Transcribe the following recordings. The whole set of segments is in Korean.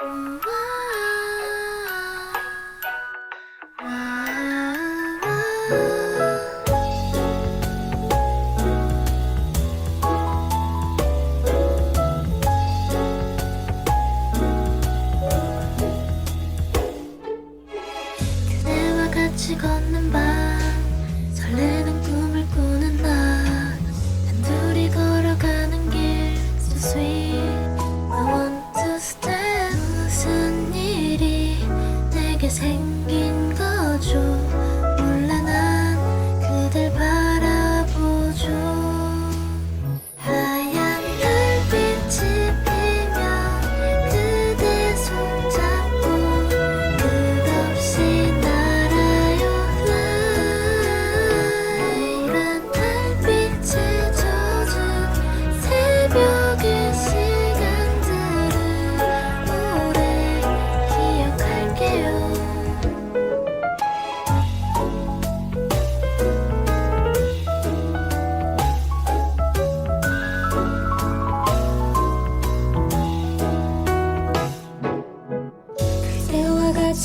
그대와 같이 걷는 밤 설레는 꿈을 꾸는 나 단둘이 걸어가는 길 So sweet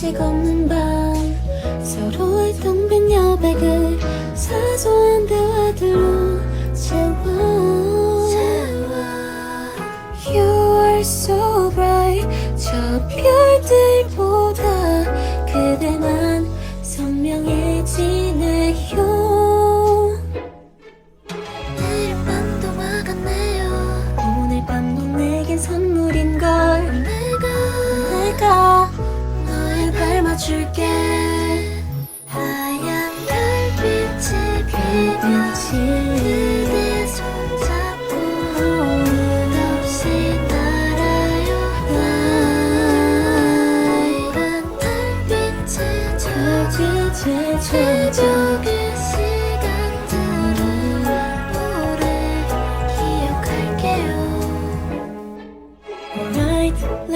같이 걷는 밤 서로의 텅 빈 여백을 사소한 대화들로 채워. You are so bright. 저 별들보다 그대만 줄게. 하얀 달빛이 비비지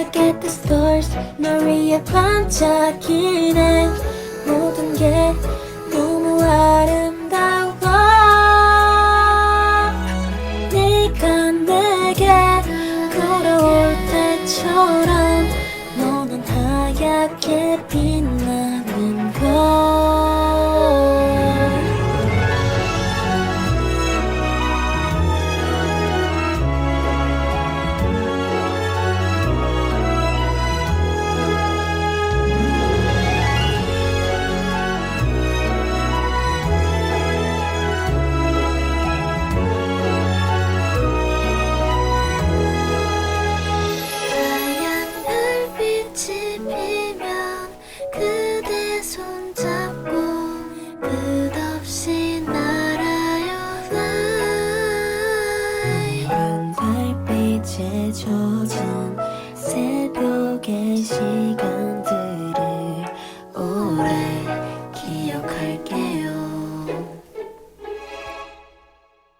Look at the stars 너리에 반짝이네. 모든 게 너무 아름다워. 네가 내게 걸어올 때처럼 너는 하얗게 빛나